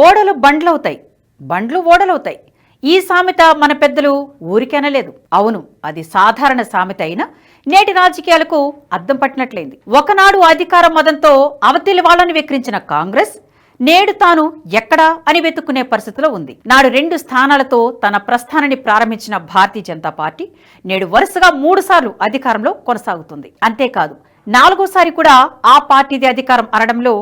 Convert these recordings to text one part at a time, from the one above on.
ఓడలు బండ్లవుతాయి. బండ్లు ఓడలవుతాయి. ఈ సామెత మన పెద్దలు ఊరికెనలేదు అవును అది సాధారణ సామెత అయినా నేటి రాజకీయాలకు అద్దం పట్టినట్లయింది. ఒకనాడు అధికార మదంతో అవతలి వాళ్ళని వెక్రించిన కాంగ్రెస్ నేడు తాను ఎక్కడా అని వెతుక్కునే పరిస్థితిలో ఉంది. నాడు రెండు స్థానాలతో తన ప్రస్థానాన్ని ప్రారంభించిన భారతీయ జనతా పార్టీ నేడు వరుసగా మూడు సార్లు అధికారంలో కొనసాగుతుంది. అంతేకాదు నాలుగోసారి కూడా ఆ పార్టీది అధికారం అనడంలో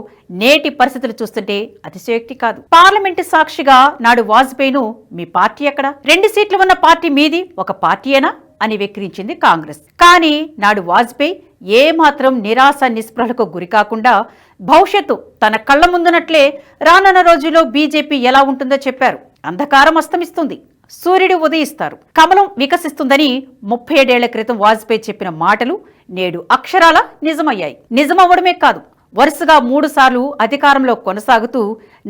నేటి పరిస్థితులు చూస్తుంటే అతిశయోక్తి కాదు. పార్లమెంటు సాక్షిగా నాడు వాజ్పేయిను మీ పార్టీ ఎక్కడ? రెండు సీట్లు ఉన్న పార్టీ మీది ఒక పార్టీయేనా? అని వెక్కిరించింది కాంగ్రెస్. కానీ నాడు వాజ్పేయి ఏమాత్రం నిరాశ నిస్పృహలకు గురికాకుండా భవిష్యత్తు తన కళ్ళ ముందునట్లే రానున్న రోజుల్లో బీజేపీ ఎలా ఉంటుందో చెప్పారు. అంధకారం అస్తమిస్తుంది. సూర్యుడు ఉదయిస్తారు. కమలం వికసిస్తుందని ముప్పై ఏడేళ్ళ క్రితం వాజ్పేయి చెప్పిన మాటలు నేడు అక్షరాల నిజమయ్యాయి. నిజమవ్వడమే కాదు. వరుసగా మూడుసార్లు అధికారంలో కొనసాగుతూ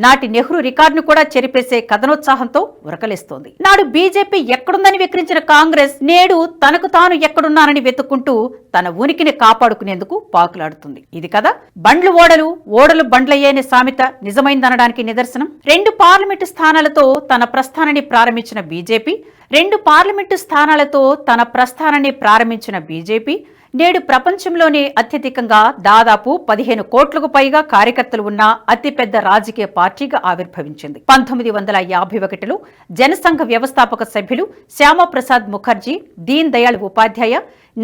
నాటి నెహ్రూ రికార్డును కూడా చెరిపేసే కథనోత్సాహంతో ఉరకలేస్తోంది. నాడు బీజేపీ ఎక్కడుందని విక్రించిన కాంగ్రెస్ నేడు తనకు తాను ఎక్కడున్నానని వెతుక్కుంటూ తన ఉనికిని కాపాడుకునేందుకు పాకులాడుతుంది. ఇది కదా బండ్లు ఓడలు ఓడలు బండ్లయ్యేనే సామెత నిజమైందనడానికి నిదర్శనం. రెండు పార్లమెంటు స్థానాలతో తన ప్రస్థానాన్ని ప్రారంభించిన బీజేపీ రెండు పార్లమెంటు స్థానాలతో తన ప్రస్థానాన్ని ప్రారంభించిన బీజేపీ నేడు ప్రపంచంలోనే అత్యధికంగా దాదాపు పదిహేను కోట్లకు పైగా కార్యకర్తలు ఉన్న అతిపెద్ద రాజకీయ పార్టీగా ఆవిర్భవించింది. పంతొమ్మిది వందల యాభై ఒకటిలో జనసంఘ వ్యవస్థాపక సభ్యులు శ్యామప్రసాద్ ముఖర్జీ దీన్ దయాళ్ ఉపాధ్యాయ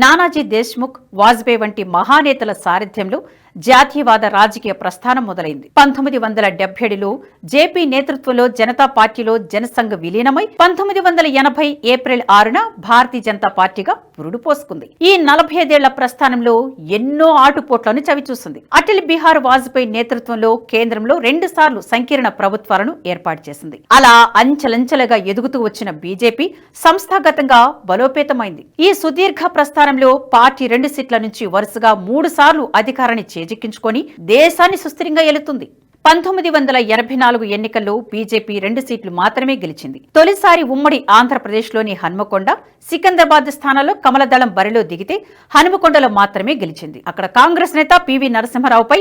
నానాజీ దేశ్ముఖ్ వాజ్పేయి వంటి మహానేతల సారథ్యంలో జాతీయవాద రాజకీయ ప్రస్థానం మొదలైంది. పంతొమ్మిది వందల డెబ్బైలో జేపీ నేతృత్వంలో జనతా పార్టీలో జనసంఘ విలీనమై పంతొమ్మిది వందల ఎనభై ఏప్రిల్ ఆరున భారతీయ జనతా పార్టీగా పురుడు పోసుకుంది. ఈ నలభై ఐదేళ్ళ ప్రస్థానంలో ఎన్నో ఆటుపోట్లను చవిచూసింది. అటల్ బిహార్ వాజ్పేయి నేతృత్వంలో కేంద్రంలో రెండు సార్లు సంకీర్ణ ప్రభుత్వాలను ఏర్పాటు చేసింది. అలా అంచెలంచెలుగా ఎదుగుతూ వచ్చిన బీజేపీ సంస్థాగతంగా బలోపేతమైంది. ఈ సుదీర్ఘ ప్రస్థానంలో పార్టీ రెండు సీట్ల నుంచి వరుసగా మూడు సార్లు అధికారాన్ని చేజిక్కించుకొని దేశాన్ని సుస్థిరంగా ఎలుతుంది. పంతొమ్మిది వందల ఎనభై నాలుగు ఎన్నికల్లో బీజేపీ రెండు సీట్లు మాత్రమే గెలిచింది. తొలిసారి ఉమ్మడి ఆంధ్రప్రదేశ్లోని హన్మకొండ సికింద్రాబాద్ స్థానాల్లో కమలదళం బరిలో దిగితే హనుమకొండలో మాత్రమే గెలిచింది. అక్కడ కాంగ్రెస్ నేత పివి నరసింహరావుపై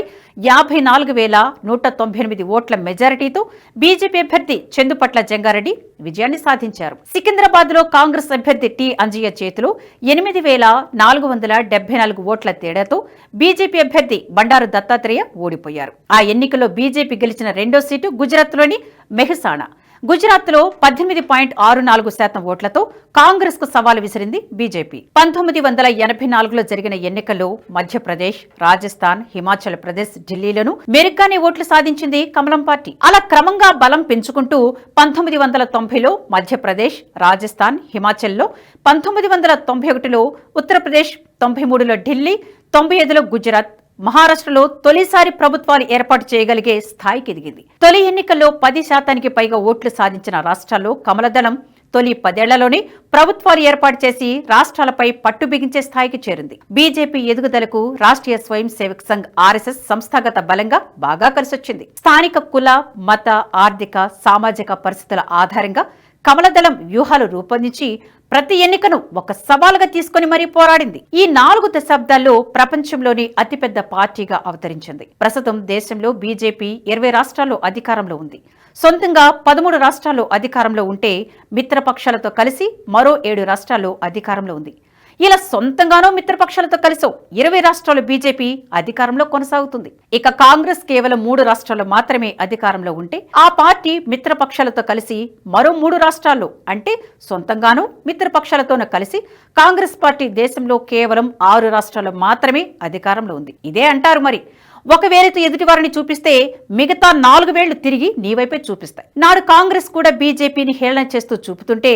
యాభై నాలుగు వేల నూట తొంభై ఎనిమిది ఓట్ల మెజారిటీతో బీజేపీ అభ్యర్థి చందుపట్ల జంగారెడ్డి విజయాన్ని సాధించారు. సికింద్రాబాద్లో కాంగ్రెస్ అభ్యర్థి టి అంజయ్య చేతిలో ఎనిమిది వేల నాలుగు వందల డెబ్బై నాలుగు ఓట్ల తేడాతో బీజేపీ అభ్యర్థి బండారు దత్తాత్రేయ ఓడిపోయారు. ఆ ఎన్నికల్లో బీజేపీ గెలిచిన రెండో సీటు గుజరాత్లోని మెహసానా గుజరాత్లో పద్దెనిమిది పాయింట్ ఆరు నాలుగు శాతం ఓట్లతో కాంగ్రెస్కు సవాలు విసిరింది బీజేపీ. పంతొమ్మిది వందల ఎనభై నాలుగులో జరిగిన ఎన్నికల్లో మధ్యప్రదేశ్ రాజస్థాన్ హిమాచల్ ప్రదేశ్ ఢిల్లీలను మెరుగ్గానే ఓట్లు సాధించింది కమలం పార్టీ. అలా క్రమంగా బలం పెంచుకుంటూ పంతొమ్మిది వందల తొంభైలో మధ్యప్రదేశ్ రాజస్థాన్ హిమాచల్లో పంతొమ్మిది వందల తొంభై ఒకటిలో ఉత్తరప్రదేశ్ తొంభై మూడులో ఢిల్లీ తొంభై ఐదులో గుజరాత్ మహారాష్ట్రలో తొలిసారి ప్రభుత్వాలు ఏర్పాటు చేయగలిగే స్థాయికి ఎదిగింది. తొలి ఎన్నికల్లో పది శాతానికి పైగా ఓట్లు సాధించిన రాష్ట్రాల్లో కమలదళం తొలి పదేళ్ళలోనే ప్రభుత్వాలు ఏర్పాటు చేసి రాష్ట్రాలపై పట్టు బిగించే స్థాయికి చేరింది. బీజేపీ ఎదుగుదలకు రాష్ట్రీయ స్వయం సేవక్ సంఘ్ ఆర్ఎస్ఎస్ సంస్థాగత బలంగా బాగా కలిసొచ్చింది. స్థానిక కుల మత ఆర్థిక సామాజిక పరిస్థితుల ఆధారంగా కమలదళం వ్యూహాలు రూపొందించి ప్రతి ఎన్నికను ఒక సవాలుగా తీసుకుని మరీ పోరాడింది. ఈ నాలుగు దశాబ్దాల్లో ప్రపంచంలోని అతిపెద్ద పార్టీగా అవతరించింది. ప్రస్తుతం దేశంలో బీజేపీ ఇరవై రాష్ట్రాల్లో అధికారంలో ఉంది. సొంతంగా పదమూడు రాష్ట్రాల్లో అధికారంలో ఉంటే మిత్రపక్షాలతో కలిసి మరో ఏడు రాష్ట్రాల్లో అధికారంలో ఉంది. ఇలా సొంతంగానో మిత్రపక్షాలతో కలిసో ఇరవై రాష్ట్రాలు బీజేపీ అధికారంలో కొనసాగుతుంది. ఇక కాంగ్రెస్ కేవలం మూడు రాష్ట్రాలు మాత్రమే అధికారంలో ఉంటే ఆ పార్టీ మిత్రపక్షాలతో కలిసి మరో మూడు రాష్ట్రాల్లో అంటే సొంతంగానూ మిత్రపక్షాలతోనూ కలిసి కాంగ్రెస్ పార్టీ దేశంలో కేవలం ఆరు రాష్ట్రాలు మాత్రమే అధికారంలో ఉంది. ఇదే అంటారు మరి. ఒక వేలతో ఎదుటివారిని చూపిస్తే మిగతా నాలుగు వేళ్ళు తిరిగి నీ వైపే చూపిస్తాయి. నాడు కాంగ్రెస్ కూడా బీజేపీని హేళన చేస్తూ చూపుతుంటే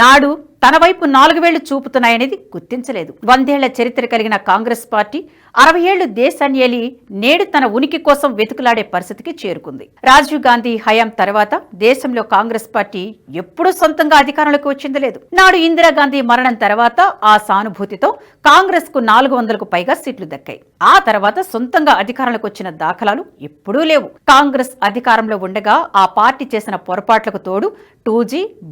నాడు తన వైపు నాలుగు వేళ్ళు చూపుతున్నాయనేది గుర్తించలేదు. వందేళ్ళ చరిత్ర కలిగిన కాంగ్రెస్ పార్టీ అరవై ఏళ్ళు దేశాన్ని ఏలి నేడు తన ఉనికి కోసం వెతుకులాడే పరిస్థితికి చేరుకుంది. రాజీవ్ గాంధీ హయాం తర్వాత దేశంలో కాంగ్రెస్ పార్టీ ఎప్పుడూ సొంతంగా అధికారంలోకి వచ్చింది లేదు. నాడు ఇందిరాగాంధీ మరణం తర్వాత ఆ సానుభూతితో కాంగ్రెస్కు నాలుగు వందలకు పైగా సీట్లు దక్కాయి. ఆ తర్వాత సొంతంగా అధికారంలోకి వచ్చిన దాఖలాలు ఎప్పుడూ లేవు. కాంగ్రెస్ అధికారంలో ఉండగా ఆ పార్టీ చేసిన పొరపాట్లకు తోడు టూ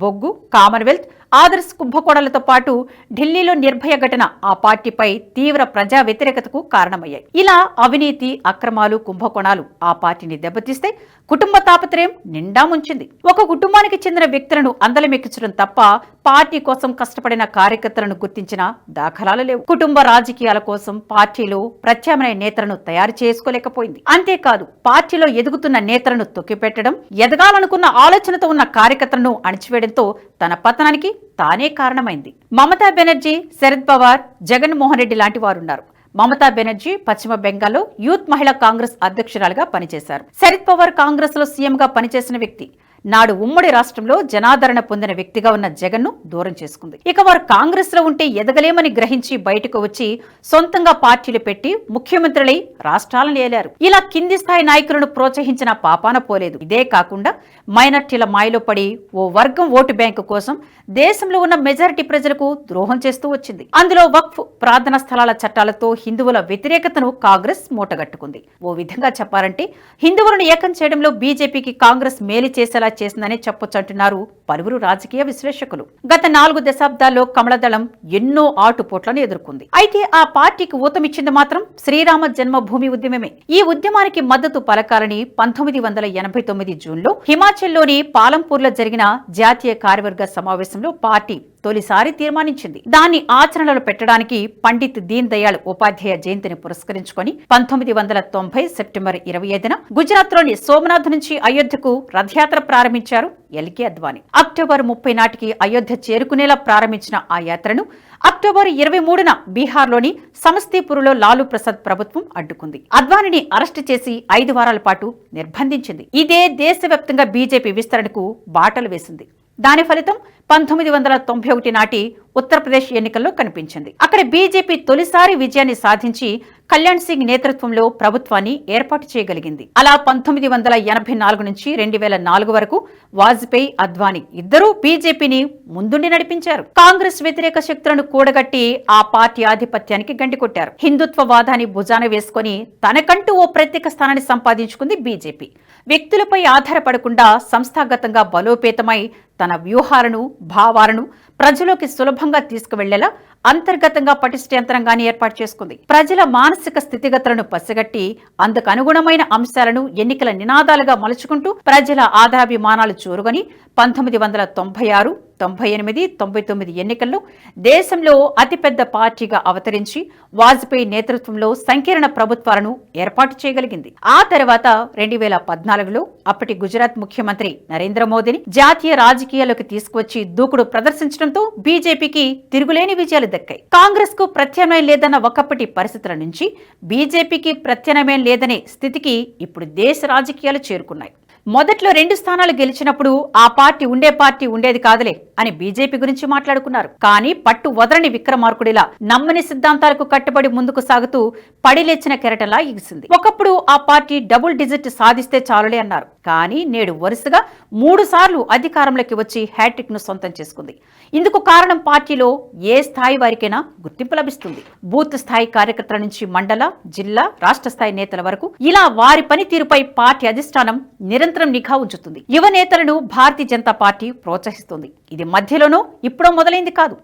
బొగ్గు కామన్వెల్త్ ఆదర్శ్ కుంభకోణాలతో పాటు ఢిల్లీలో నిర్భయ ఘటన ఆ పార్టీపై తీవ్ర ప్రజా వ్యతిరేకతకు కారణమయ్యాయి. ఇలా అవినీతి అక్రమాలు కుంభకోణాలు ఆ పార్టీని దెబ్బతీస్తే కుటుంబ తాపత్రయం నిండా ముంచింది. ఒక కుటుంబానికి చెందిన వ్యక్తులను అందలమెక్కించడం తప్ప పార్టీ కోసం కష్టపడిన కార్యకర్తలను గుర్తించిన దాఖలాలు లేవు. కుటుంబ రాజకీయాల కోసం పార్టీలో ప్రత్యామ్నాయ నేతలను తయారు చేసుకోలేకపోయింది. అంతేకాదు పార్టీలో ఎదుగుతున్న నేతలను తొక్కిపెట్టడం ఎదగాలనుకున్న ఆలోచనతో ఉన్న కార్యకర్తలను అణిచివేయడంతో తన పతనానికి తానే కారణమైంది. మమతా బెనర్జీ శరద్ పవార్ జగన్మోహన్ రెడ్డి లాంటి వారున్నారు. మమతా బెనర్జీ పశ్చిమ బెంగాల్లో యూత్ మహిళా కాంగ్రెస్ అధ్యక్షురాలుగా పనిచేశారు. శరద్ పవార్ కాంగ్రెస్లో సీఎంగా పనిచేసిన వ్యక్తి. నాడు ఉమ్మడి రాష్ట్రంలో జనాదరణ పొందిన వ్యక్తిగా ఉన్న జగన్ను దూరం చేసుకుంది. ఇక వారు కాంగ్రెస్లో ఉంటే ఎదగలేమని గ్రహించి బయటకు వచ్చి సొంతంగా పార్టీలు పెట్టి ముఖ్యమంత్రులై రాష్ట్రాలను ఏలారు. ఇలా కింది స్థాయి నాయకులను ప్రోత్సహించిన పాపాన పోలేదు. ఇదే కాకుండా మైనార్టీల మాయలో పడి ఓ వర్గం ఓటు బ్యాంకు కోసం దేశంలో ఉన్న మెజారిటీ ప్రజలకు ద్రోహం చేస్తూ వచ్చింది. అందులో వక్ఫ్ ప్రార్థనా స్థలాల చట్టాలతో హిందువుల వ్యతిరేకతను కాంగ్రెస్ మూటగట్టుకుంది. ఓ విధంగా చెప్పాలంటే హిందువులను ఏకం చేయడంలో బీజేపీకి కాంగ్రెస్ మేలు చేసేలా చేసిందని చెప్పొచ్చంటున్నారు పలువురు రాజకీయ విశ్లేషకులు. గత నాలుగు దశాబ్దాల్లో కమలదళం ఎన్నో ఆటుపోట్లను ఎదుర్కొంది. అయితే ఆ పార్టీకి ఊతమిచ్చింది మాత్రం శ్రీరామ జన్మభూమి ఉద్యమమే. ఈ ఉద్యమానికి మద్దతు పలకాలని పంతొమ్మిది వందల ఎనభై తొమ్మిది జూన్లో హిమాచల్లోని పాలంపూర్లో జరిగిన జాతీయ కార్యవర్గ సమావేశంలో పార్టీ తొలిసారి తీర్మానించింది. దాన్ని ఆచరణలో పెట్టడానికి పండిత్ దీన్ దయాళ్ ఉపాధ్యాయ జయంతిని పురస్కరించుకొని పంతొమ్మిది వందల తొంభై సెప్టెంబర్ ఇరవై ఐదున గుజరాత్లోని సోమనాథ్ నుంచి అయోధ్యకు రథయాత్ర ప్రారంభించారు ఎల్కే అద్వాని. అక్టోబర్ ముప్పై నాటికి అయోధ్య చేరుకునేలా ప్రారంభించిన ఆ యాత్రను అక్టోబర్ ఇరవై మూడున బీహార్లోని సమస్తీపురులో లాలూ ప్రసాద్ ప్రభుత్వం అడ్డుకుంది. అద్వానిని అరెస్టు చేసి ఐదు వారాల పాటు నిర్బంధించింది. ఇదే దేశవ్యాప్తంగా బీజేపీ విస్తరణకు బాటలు వేసింది. దాని ఫలితం పంతొమ్మిది వందల తొంభై ఒకటి నాటి ఉత్తరప్రదేశ్ ఎన్నికల్లో కనిపించింది. అక్కడ బీజేపీ తొలిసారి విజయాన్ని సాధించి కళ్యాణ్ సింగ్ నేతృత్వంలో ప్రభుత్వాన్ని ఏర్పాటు చేయగలిగింది. అలా పంతొమ్మిది వందల ఎనభై నాలుగు నుంచి రెండు వేల నాలుగు వరకు వాజ్పేయి అద్వానీ ఇద్దరూ బీజేపీని ముందుండి నడిపించారు. కాంగ్రెస్ వ్యతిరేక శక్తులను కూడగట్టి ఆ పార్టీ ఆధిపత్యానికి గండికొట్టారు హిందుత్వ వాదాన్ని భుజాన వేసుకొని తనకంటూ ఓ ప్రత్యేక స్థానాన్ని సంపాదించుకుంది బీజేపీ. వ్యక్తులపై ఆధారపడకుండా సంస్థాగతంగా బలోపేతమై తన వ్యూహాలను భావాలను ప్రజలోకి సులభంగా తీసుకువెళ్ళేలా అంతర్గతంగా పటిష్ట యంత్రాంగాన్ని ఏర్పాటు చేసుకుంది. ప్రజల మానసిక స్థితిగతులను పసిగట్టి అందుకు అనుగుణమైన అంశాలను ఎన్నికల నినాదాలుగా మలుచుకుంటూ ప్రజల ఆధారాభిమానాలు చూరుగని పంతొమ్మిది వందల తొంభై ఆరు తొంభై ఎనిమిది తొంభై తొమ్మిది ఎన్నికల్లో దేశంలో అతిపెద్ద పార్టీగా అవతరించి వాజ్పేయి నేతృత్వంలో సంకీర్ణ ప్రభుత్వాలను ఏర్పాటు చేయగలిగింది. ఆ తర్వాత రెండు వేల పద్నాలుగులో అప్పటి గుజరాత్ ముఖ్యమంత్రి నరేంద్ర మోదీని జాతీయ రాజకీయాల్లోకి తీసుకువచ్చి దూకుడు ప్రదర్శించడం ప్రదర్శించడంతో బీజేపీకి తిరుగులేని విజయాలు దక్కాయి. కాంగ్రెస్కు ప్రత్యామ్నాయం లేదన్న ఒకప్పటి పరిస్థితుల నుంచి బీజేపీకి ప్రత్యామ్నాయం లేదనే స్థితికి ఇప్పుడు దేశ రాజకీయాలు చేరుకున్నాయి. మొదట్లో రెండు స్థానాలు గెలిచినప్పుడు ఆ పార్టీ ఉండే పార్టీ ఉండేది కాదులే అని బీజేపీ గురించి మాట్లాడుకున్నారు. కానీ పట్టు వదలని విక్రమార్కుడిలా నమ్మని సిద్ధాంతాలకు కట్టుబడి ముందుకు సాగుతూ పడిలేచిన కెరటలా ఇగిసింది ఒకప్పుడు ఆ పార్టీ డబుల్ డిజిట్ సాధిస్తే చాలులే అన్నారు. కానీ నేడు వరుసగా మూడు సార్లు అధికారంలోకి వచ్చి హ్యాట్రిక్ను సొంతం చేసుకుంది. ఇందుకు కారణం పార్టీలో ఏ స్థాయి వారికైనా గుర్తింపు లభిస్తుంది. బూత్ స్థాయి కార్యకర్తల నుంచి మండల జిల్లా రాష్ట్ర స్థాయి నేతల వరకు ఇలా వారి పనితీరుపై పార్టీ అధిష్టానం నిరంతరం నిఘా ఉంచుతుంది. యువ నేతలను భారతీయ జనతా పార్టీ ప్రోత్సహిస్తుంది. ఇది మధ్యలోనూ ఇప్పుడో మొదలైంది కాదు.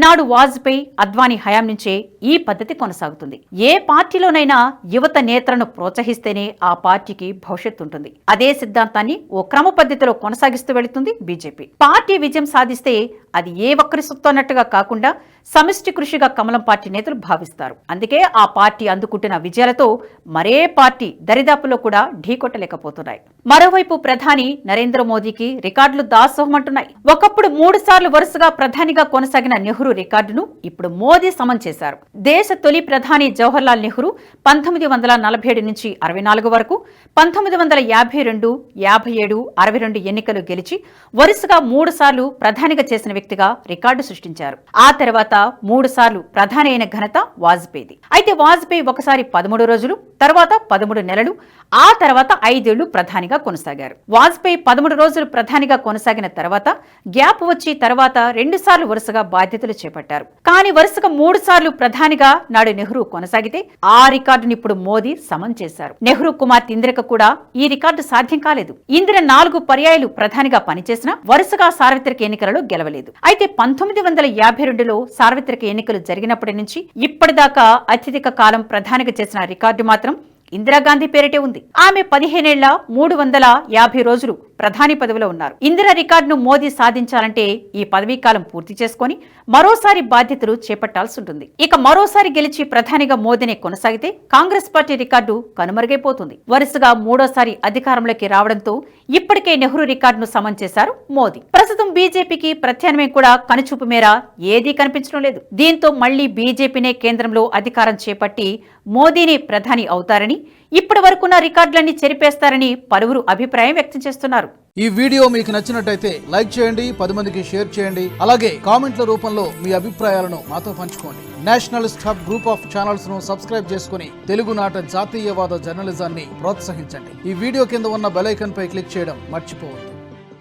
నాడు వాజ్పేయి అద్వానీ హయాం నుంచే ఈ పద్ధతి కొనసాగుతుంది. ఏ పార్టీలోనైనా యువత నేతలను ప్రోత్సహిస్తేనే ఆ పార్టీకి భవిష్యత్తు ఉంటుంది. అదే సిద్ధాంతాన్ని ఓ క్రమ పద్ధతిలో కొనసాగిస్తూ వెళుతుంది బీజేపీ. పార్టీ విజయం సాధిస్తే అది ఏ ఒక్కరి సొత్తు అన్నట్టుగా కాకుండా సమిష్టి కృషిగా కమలం పార్టీ నేతలు భావిస్తారు. అందుకే ఆ పార్టీ అందుకుంటున్న విజయాలతో మరే పార్టీ దరిదాపులో కూడా ఢీకొట్టలేకపోతున్నాయి మరోవైపు ప్రధాని నరేంద్ర మోదీకి రికార్డులు దాసోహమంటున్నాయి. ఒకప్పుడు మూడు సార్లు వరుసగా ప్రధానిగా కొనసాగిన నెహ్రూ రికార్డును ఇప్పుడు మోదీ సమం చేశారు. దేశ తొలి ప్రధాని జవహర్లాల్ నెహ్రూ పంతొమ్మిది వందల నలభై ఏడు నుంచి అరవై నాలుగు వరకు పంతొమ్మిది వందల యాభై రెండు యాభై ఏడు అరవై రెండు ఎన్నికలు గెలిచి వరుసగా మూడు సార్లు ప్రధానిగా చేసిన వ్యక్తిగా రికార్డు సృష్టించారు. ఆ తర్వాత మూడు సార్లు ప్రధాని అయిన ఘనత వాజ్పేయిది. అయితే వాజ్పేయి ఒకసారి పదమూడు రోజులు తర్వాత పదమూడు నెలలు ఆ తర్వాత ఐదేళ్ళు ప్రధానిగా ప్రధానిగా కొనసాగారు. వాజ్పేయి పదమూడు రోజులు ప్రధానిగా కొనసాగిన తర్వాత గ్యాప్ వచ్చి తర్వాత రెండుసార్లు వరుసగా బాధ్యతలు చేపట్టారు. కానీ వరుసగా మూడు సార్లు ప్రధానిగా నాడు నెహ్రూ కొనసాగితే ఆ రికార్డును ఇప్పుడు మోదీ సమం చేశారు. నెహ్రూ కుమార్తె ఇందిరకు కూడా ఈ రికార్డు సాధ్యం కాలేదు. ఇందిర నాలుగు పర్యాయాలు ప్రధానిగా పనిచేసినా వరుసగా సార్వత్రిక ఎన్నికలలో గెలవలేదు. అయితే పంతొమ్మిది వందల యాభై రెండులో సార్వత్రిక ఎన్నికలు జరిగినప్పటి నుంచి ఇప్పటిదాకా అత్యధిక కాలం ప్రధానిగా చేసిన రికార్డు మాత్రం ఇందిరాగాంధీ పేరిటే ఉంది. ఆమె పదిహేనేళ్ళ మూడు వందల యాభై రోజులు ప్రధాని పదవిలో ఉన్నారు. ఇందిర రికార్డును మోదీ సాధించాలంటే ఈ పదవీ కాలం పూర్తి చేసుకొని మరోసారి బాధ్యతలు చేపట్టాల్సి ఉంటుంది. ఇక మరోసారి గెలిచి ప్రధానిగా మోదీనే కొనసాగితే కాంగ్రెస్ పార్టీ రికార్డు కనుమరుగైపోతుంది. వరుసగా మూడోసారి అధికారంలోకి రావడంతో ఇప్పటికే నెహ్రూ రికార్డును సమం చేశారు మోదీ. ప్రస్తుతం బీజేపీకి ప్రత్యామ్నాయం కూడా కనుచూపు మేర ఏదీ కనిపించడం లేదు. దీంతో మళ్ళీ బీజేపీనే కేంద్రంలో అధికారం చేపట్టి మోదీని ప్రధాని అవుతారని ఇప్పటి వరకున్న రికార్డులన్నీ చెరిపేస్తారని పలువురు అభిప్రాయం వ్యక్తం చేస్తున్నారు. ఈ వీడియో మీకు నచ్చినట్టయితే లైక్ చేయండి పది మందికి షేర్ చేయండి అలాగే కామెంట్ల రూపంలో మీ అభిప్రాయాలను మాతో పంచుకోండి. నేషనలిస్ట్ హబ్ గ్రూప్ ఆఫ్ ఛానల్స్ను సబ్స్క్రైబ్ చేసుకుని తెలుగునాట జాతీయవాద జర్నలిజాన్ని ప్రోత్సహించండి. ఈ వీడియో కింద ఉన్న బెలైకన్ పై క్లిక్ చేయడం మర్చిపోవద్దు.